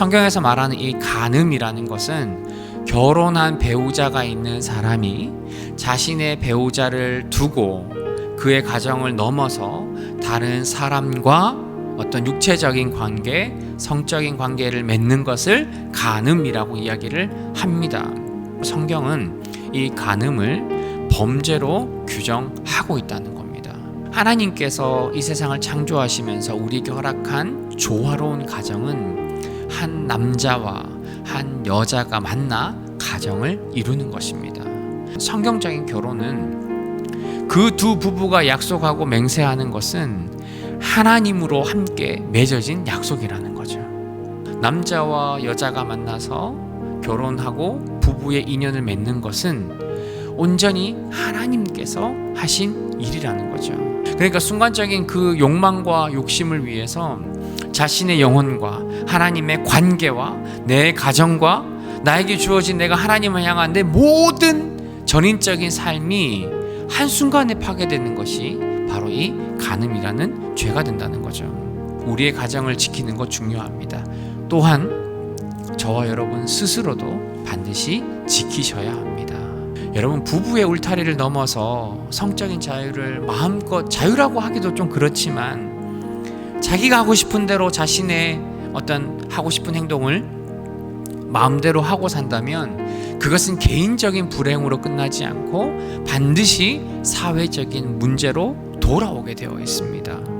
성경에서 말하는 이 간음이라는 것은 결혼한 배우자가 있는 사람이 자신의 배우자를 두고 그의 가정을 넘어서 다른 사람과 어떤 육체적인 관계, 성적인 관계를 맺는 것을 간음이라고 이야기를 합니다. 성경은 이 간음을 범죄로 규정하고 있다는 겁니다. 하나님께서 이 세상을 창조하시면서 우리에게 허락한 조화로운 가정은 한 남자와 한 여자가 만나 가정을 이루는 것입니다. 성경적인 결혼은 그 두 부부가 약속하고 맹세하는 것은 하나님으로 함께 맺어진 약속이라는 거죠. 남자와 여자가 만나서 결혼하고 부부의 인연을 맺는 것은 온전히 하나님께서 하신 일이라는 거죠. 그러니까 순간적인 그 욕망과 욕심을 위해서 자신의 영혼과 하나님의 관계와 내 가정과 나에게 주어진 내가 하나님을 향한 내 모든 전인적인 삶이 한순간에 파괴되는 것이 바로 이 간음이라는 죄가 된다는 거죠. 우리의 가정을 지키는 것 중요합니다. 또한 저와 여러분 스스로도 반드시 지키셔야 합니다. 여러분 부부의 울타리를 넘어서 성적인 자유를 마음껏 자유라고 하기도 좀 그렇지만 자기가 하고 싶은 대로 자신의 어떤 하고 싶은 행동을 마음대로 하고 산다면 그것은 개인적인 불행으로 끝나지 않고 반드시 사회적인 문제로 돌아오게 되어 있습니다.